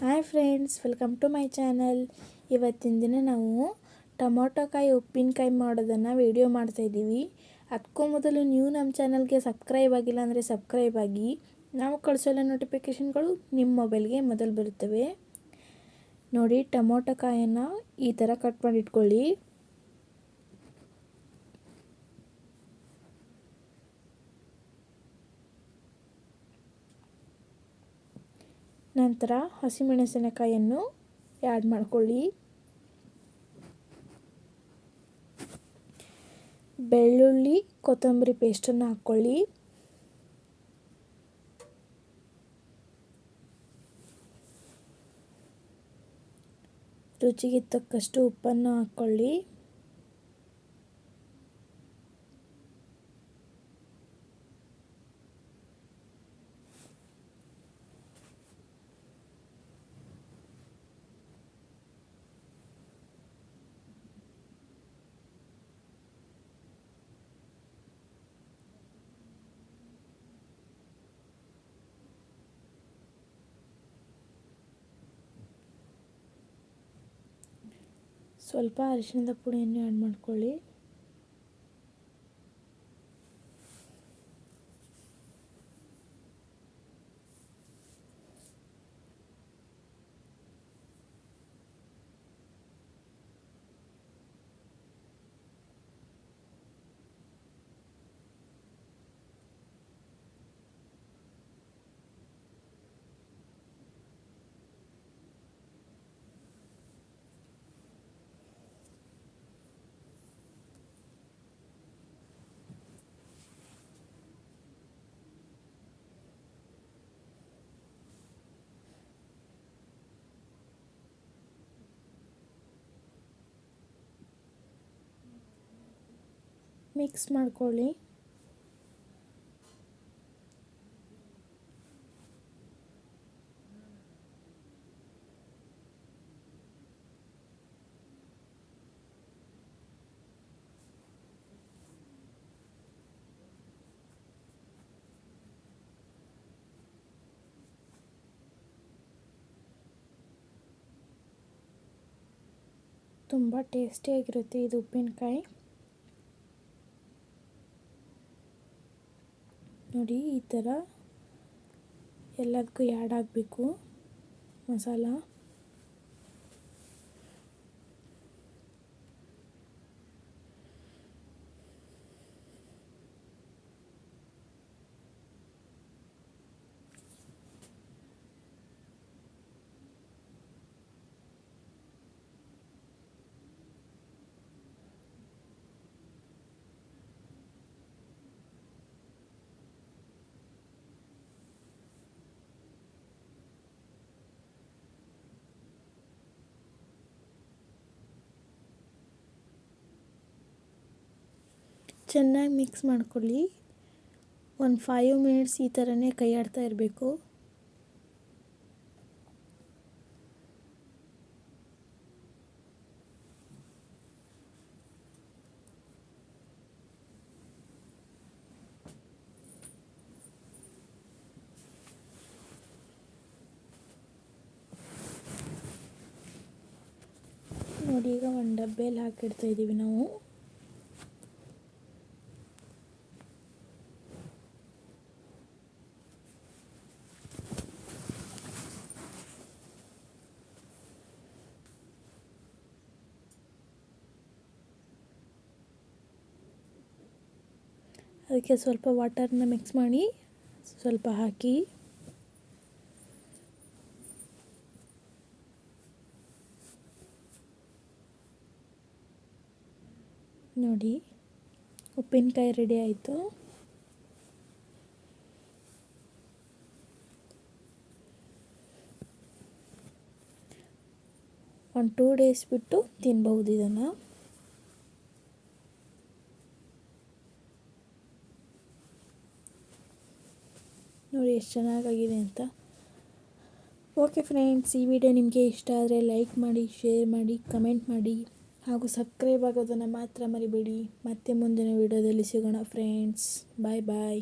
Hi friends, welcome to my channel. ಇವತ್ತಿನ ದಿನ ನಾವು ಟೊಮೊಟೊಕಾಯಿ, ಉಪ್ಪಿನಕಾಯಿ ಮಾಡೋದನ್ನು ವಿಡಿಯೋ ಮಾಡ್ತಾಯಿದ್ದೀವಿ ಅದಕ್ಕೂ ಮೊದಲು ನೀವು ನಮ್ಮ ಚಾನಲ್ಗೆ ಸಬ್ಸ್ಕ್ರೈಬ್ ಆಗಿಲ್ಲ ಅಂದರೆ ಸಬ್ಸ್ಕ್ರೈಬ್ ಆಗಿ. ನಾವು ಕಳಿಸೋಲ್ಲ ನೋಟಿಫಿಕೇಷನ್ಗಳು ನಿಮ್ಮ ಮೊಬೈಲ್ಗೆ ಮೊದಲು ಬರುತ್ತವೆ. ನೋಡಿ ಟೊಮೊಟೊಕಾಯನ್ನು ಈ ಥರ ಕಟ್ ಮಾಡಿ ನಂತರ ಹಸಿಮೆಣಸಿನಕಾಯಿಯನ್ನು ಆ್ಯಡ್ ಮಾಡ್ಕೊಳ್ಳಿ. ಬೆಳ್ಳುಳ್ಳಿ ಕೊತ್ತಂಬರಿ ಪೇಸ್ಟನ್ನು ಹಾಕ್ಕೊಳ್ಳಿ. ರುಚಿಗೆ ತಕ್ಕಷ್ಟು ಉಪ್ಪನ್ನು ಹಾಕ್ಕೊಳ್ಳಿ. ಸ್ವಲ್ಪ ಅರಿಶಿಣದ ಪುಡಿಯನ್ನು ಆ್ಯಡ್ ಮಾಡ್ಕೊಳ್ಳಿ. ಮಿಕ್ಸ್ ಮಾಡ್ಕೊಳ್ಳಿ. ತುಂಬ ಟೇಸ್ಟಿಯಾಗಿರುತ್ತೆ ಇದು ಉಪ್ಪಿನಕಾಯಿ. ನೋಡಿ ಈ ಥರ ಎಲ್ಲದಕ್ಕೂ ಆ್ಯಡ್ ಆಗಬೇಕು. ಮಸಾಲ. ಚೆನ್ನಾಗಿ ಮಿಕ್ಸ್ ಮಾಡ್ಕೊಳ್ಳಿ. ಒಂದು ಫೈವ್ ಮಿನಿಟ್ಸ್ ಈ ಥರನೇ ಕೈ ಆಡ್ತಾ ಇರಬೇಕು. ನೋಡಿ ಈಗ ಒಂದು ಡಬ್ಬೆಯಲ್ಲಿ ಹಾಕಿಡ್ತಾ ಇದ್ದೀವಿ ನಾವು. ಅದಕ್ಕೆ ಸ್ವಲ್ಪ ವಾಟರ್ನ ಮಿಕ್ಸ್ ಮಾಡಿ ಸ್ವಲ್ಪ ಹಾಕಿ. ನೋಡಿ, ಉಪ್ಪಿನಕಾಯಿ ರೆಡಿ ಆಯಿತು. ಒಂದು ಟೂ ಡೇಸ್ ಬಿಟ್ಟು ತಿನ್ಬಹುದು ಇದನ್ನು. ನೋಡಿ ಎಷ್ಟು ಚೆನ್ನಾಗಾಗಿದೆ ಅಂತ. ಓಕೆ ಫ್ರೆಂಡ್ಸ್ ಈ ವಿಡಿಯೋ ನಿಮಗೆ ಇಷ್ಟ ಆದರೆ ಲೈಕ್ ಮಾಡಿ ಶೇರ್ ಮಾಡಿ ಕಮೆಂಟ್ ಮಾಡಿ ಹಾಗೂ ಸಬ್ಸ್ಕ್ರೈಬ್ ಆಗೋದನ್ನು ಮಾತ್ರ ಮರಿಬೇಡಿ. ಮತ್ತೆ ಮುಂದಿನ ವಿಡಿಯೋದಲ್ಲಿ ಸಿಗೋಣ ಫ್ರೆಂಡ್ಸ್ ಬಾಯ್ ಬಾಯ್